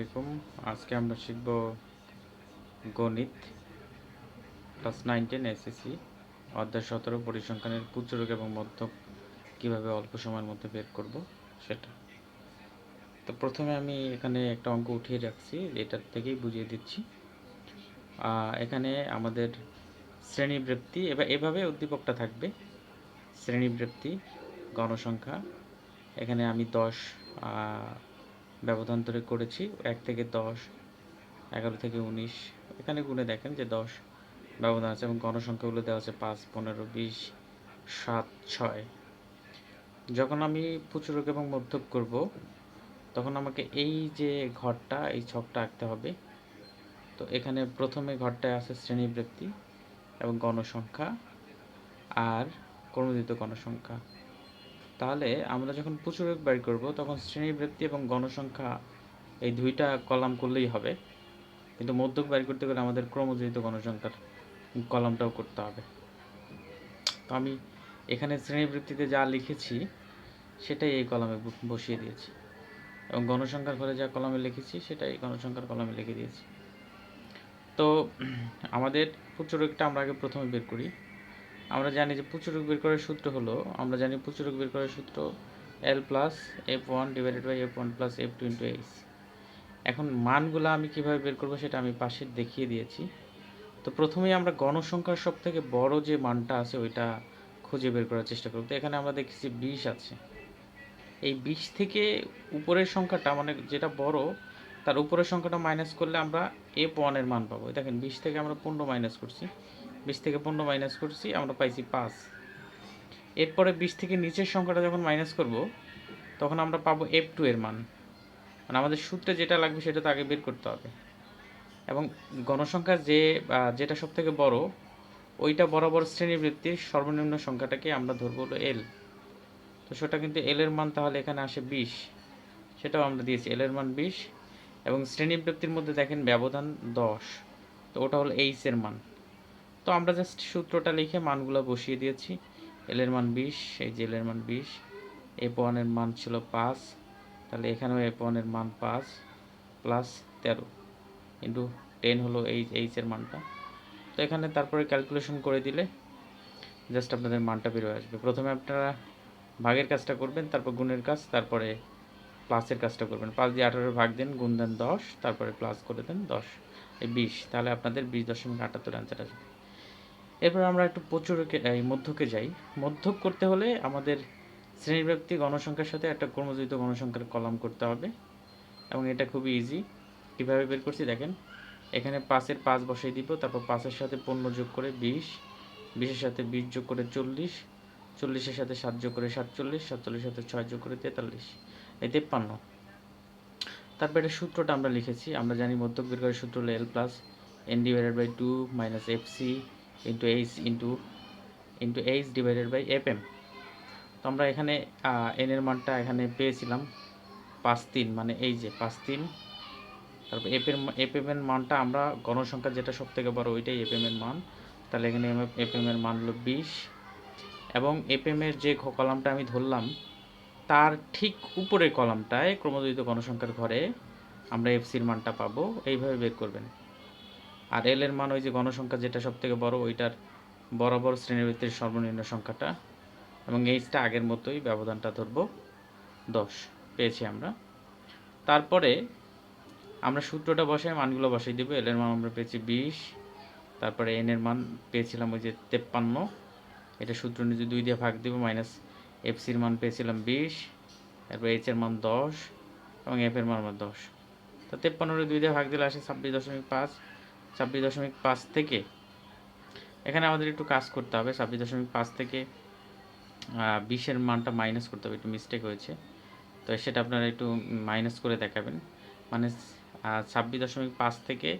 আলাইকুম। আজকে আমরা শিখব গণিত ক্লাস নাইন টেন এসএসসি অধ্যায় সতেরো, পরিসংখ্যানের পুচরক এবং মধ্যক কীভাবে অল্প সময়ের মধ্যে বের করব সেটা। তো প্রথমে আমি এখানে একটা অঙ্ক উঠিয়ে রাখছি, এটার থেকেই বুঝিয়ে দিচ্ছি। এখানে আমাদের শ্রেণীবৃত্তি, এবার এভাবে উদ্দীপকটা থাকবে। শ্রেণীবৃত্তি, গণসংখ্যা, এখানে আমি দশ ব্যবধান ধরে করেছি, এক থেকে দশ, এগারো থেকে উনিশ। এখানে গুণে দেখেন যে দশ ব্যবধান আছে এবং গণসংখ্যাগুলো দেওয়া আছে পাঁচ, পনেরো, বিশ, সাত, ছয়। যখন আমি পুচুরক এবং মধ্যক করব, তখন আমাকে এই যে ঘরটা, এই ছকটা আঁকতে হবে। তো এখানে প্রথমে ঘরটায় আছে শ্রেণীবৃত্তি এবং গণসংখ্যা আর কর্মদিত গণসংখ্যা। তাহলে আমরা যখন পুচুরক বের করব, তখন শ্রেণীবৃত্তি এবং গণসংখ্যা এই দুইটা কলাম করলেই হবে। কিন্তু মধ্যক বের করতে গেলে আমাদের ক্রমযোজিত গণসংখ্যার কলামটাও করতে হবে। তো আমি এখানে শ্রেণীবৃত্তিতে যা লিখেছি, সেটাই এই কলামে বসিয়ে দিয়েছি। এবং গণসংখ্যার ঘরে যা কলামে লিখেছি, সেটাই গণসংখ্যার কলামে লিখে দিয়েছি। তো আমাদের পুচুরকটা আমরা আগে প্রথমে বের করি। আমরা জানি যে পুচুরক বের করার সূত্র হলো, আমরা জানি পুচুরক বের করার সূত্র L plus F one divided by F one plus F two into H এখন মানগুলো আমি কীভাবে বের করব সেটা আমি পাশে দেখিয়ে দিয়েছি। তো প্রথমেই আমরা গণসংখ্যার সব থেকে বড় যে মানটা আছে ওইটা খুঁজে বের করার চেষ্টা করব। তো এখানে আমরা দেখছি বিশ আছে। এই বিশ থেকে উপরের সংখ্যাটা মানে যেটা বড়, তার উপরের সংখ্যাটা মাইনাস করলে আমরা এফ ওয়ানের মান পাবো। দেখেন, বিশ থেকে আমরা পনেরো মাইনাস করছি। বিশ থেকে পনেরো মাইনাস করছি, আমরা পাইছি পাঁচ। এরপরে বিশ থেকে নিচের সংখ্যাটা যখন মাইনাস করব, তখন আমরা পাবো এফ টু এর মান। মানে আমাদের সূত্রে যেটা লাগবে সেটা তো আগে বের করতে হবে। এবং গণসংখ্যার যে যেটা সব থেকে বড়, ওইটা বরাবর শ্রেণীবৃত্তির সর্বনিম্ন সংখ্যাটাকে আমরা ধরবো হলো এল তো সেটা কিন্তু এল এর মান তাহলে এখানে আসে বিশ। সেটাও আমরা দিয়েছি এল এর মান বিশ। এবং শ্রেণীবৃত্তির মধ্যে দেখেন ব্যবধান দশ। তো ওটা হলো এইচ এর মান। তো আমরা জাস্ট সূত্রটা লিখে মানগুলো বসিয়ে দিয়েছি। এল এর মান বিশ, এই যে এল এর মান বিশ এফ ওয়ানের মান ছিল পাঁচ, তাহলে এখানেও এফ ওয়ানের মান পাঁচ প্লাস তেরো ইন্টু টেন হলো এই এইচ এর মানটা। তো এখানে তারপরে ক্যালকুলেশন করে দিলে জাস্ট আপনাদের মানটা বেরোয় আসবে। প্রথমে আপনারা ভাগের কাজটা করবেন, তারপর গুণের কাজ, তারপরে প্লাসের কাজটা করবেন। পাঁচ দিয়ে আঠারো ভাগ দেন, গুণ দেন দশ, তারপরে প্লাস করে দেন দশ, এই বিশ, তাহলে আপনাদের বিশ দশমিক আটাত্তর অ্যান্সার আসবে। এরপর আমরা একটু প্রচুরকে, এই মধ্যকে যাই। মধ্যক করতে হলে আমাদের শ্রেণীব্যক্তি গণসংখ্যার সাথে একটা কর্মজীবিত গণসংখ্যার কলাম করতে হবে। এবং এটা খুবই ইজি কীভাবে বের করছি? দেখেন, এখানে পাঁচের পাঁচ বসাই দিব, তারপর পাঁচের সাথে পনেরো যোগ করে বিশ, বিশের সাথে বিশ যোগ করে চল্লিশ, চল্লিশের সাথে সাত যোগ করে সাতচল্লিশ, সাতচল্লিশের সাথে ছয় যোগ করে তেতাল্লিশ, এই তেপ্পান্ন। তারপর এটা সূত্রটা আমরা লিখেছি। আমরা জানি মধ্যক বের করার সূত্র হলো L plus N divided by two minus F C into H into into H divided by F M তো আমরা এখানে এন এর মানটা এখানে পেয়েছিলাম পাঁচ তিন মানে এই যে পাঁচ তিন। তারপর এফ এর মানটা আমরা গণসংখ্যা যেটা সব থেকে বড় ওইটাই এফ এম এর মান। তাহলে এখানে এফ এম এর মান হলো বিশ। এবং এফ এম এর যে কলামটা আমি ধরলাম, তার ঠিক উপরের কলামটায় ক্রমযোজিত গণসংখ্যার ঘরে আমরা এফসির মানটা পাবো। এইভাবে বের করবেন। আর এল এর মান ওই যে গণসংখ্যা যেটা সব থেকে বড়, ওইটার বরাবর শ্রেণীবৃত্তির সর্বনিম্ন সংখ্যাটা। এবং এইচটা আগের মতোই ব্যবধানটা ধরবো দশ, পেয়েছি আমরা। তারপরে আমরা সূত্রটা বসাই, মানগুলো বসাই দেবো। এল এর মান আমরা পেয়েছি বিশ, তারপরে এন এর মান পেয়েছিলাম ওই যে তেপ্পান্ন। এটা সূত্র নিজে দুই দিয়ে ভাগ দেবো, মাইনাস এফসির মান পেয়েছিলাম বিশ, তারপর এইচ এর মান দশ, এবং এফ এর মান আমার দশ। তো তেপ্পান্নরে দুই দিয়ে ভাগ দিলে আসে ছাব্বিশ দশমিক পাঁচ। ছাব্বিশ দশমিক পাঁচ থেকে। এখানে আমাদের একটু কাজ করতে হবে, ছাব্বিশ দশমিক পাঁচ থেকে বিশের মানটা মাইনাস করতে হবে, একটু মিস্টেক হয়েছে। তো সেটা আপনারা একটু মাইনাস করে দেখাবেন। মানে ছাব্বিশ দশমিক পাঁচ থেকে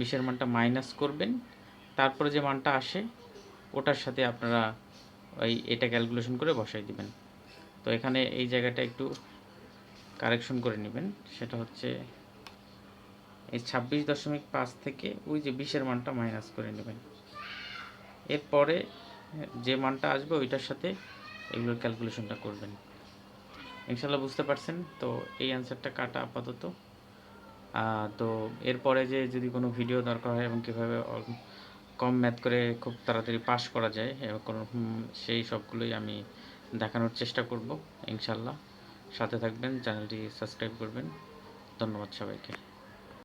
বিশের মানটা মাইনাস করবেন। তারপরে যে মানটা আসে, ওটার সাথে আপনারা ওই এটা ক্যালকুলেশন করে বসাই দিবেন। তো এখানে এই জায়গাটা একটু কারেকশন করে নেবেন। সেটা হচ্ছে এই ছাব্বিশ দশমিক পাঁচ থেকে ওই যে বিশের মানটা মাইনাস করে নেবেন। এরপরে যে মানটা আসবে ওইটার সাথে এগুলোর ক্যালকুলেশনটা করবেন। ইনশাল্লাহ বুঝতে পারছেন? তো এই অ্যান্সারটা কাটা আপাতত। তো এরপরে যে যদি কোনো ভিডিও দরকার হয় এবং কীভাবে কম ম্যাথ করে খুব তাড়াতাড়ি পাস করা যায় এবং কোনো সেই সবগুলোই আমি দেখানোর চেষ্টা করব ইনশাল্লাহ সাথে থাকবেন, চ্যানেলটি সাবস্ক্রাইব করবেন। ধন্যবাদ সবাইকে।